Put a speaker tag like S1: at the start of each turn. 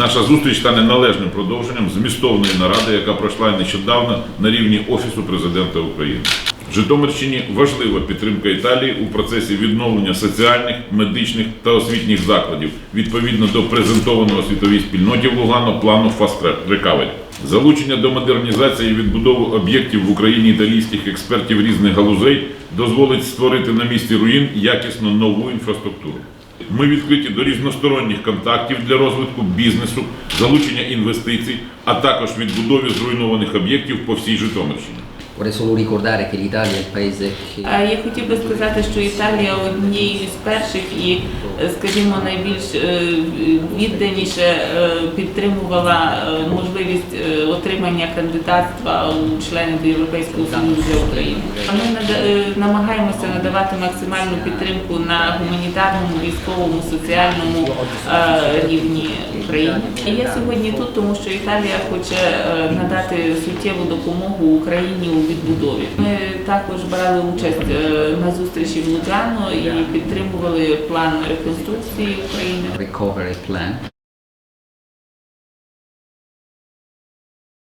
S1: Наша зустріч стане належним продовженням змістовної наради, яка пройшла нещодавно на рівні Офісу президента України. Житомирщині важлива підтримка Італії у процесі відновлення соціальних, медичних та освітніх закладів відповідно до презентованого світовій спільноті в Лугано плану Track Recovery. Залучення до модернізації і відбудови об'єктів в Україні італійських експертів різних галузей дозволить створити на місці руїн якісно нову інфраструктуру. Ми відкриті до різносторонніх контактів для розвитку бізнесу, залучення інвестицій, а також відбудові зруйнованих об'єктів по всій Житомирщині.
S2: Е, Я хотів би сказати, що Італія однією з перших і, е, скажімо, найбільш е, відданіше підтримувала можливість отримання кандидатства у члени до Європейського Союзу для України. Ми намагаємося надавати максимальну підтримку на гуманітарному, військовому, соціальному е, рівні України. Я сьогодні тут, тому що Італія хоче е, надати суттєву допомогу Україні у відбудові. Ми також брали участь е, на зустрічі в Лугано і підтримували план реконструкції України.
S3: recovery plan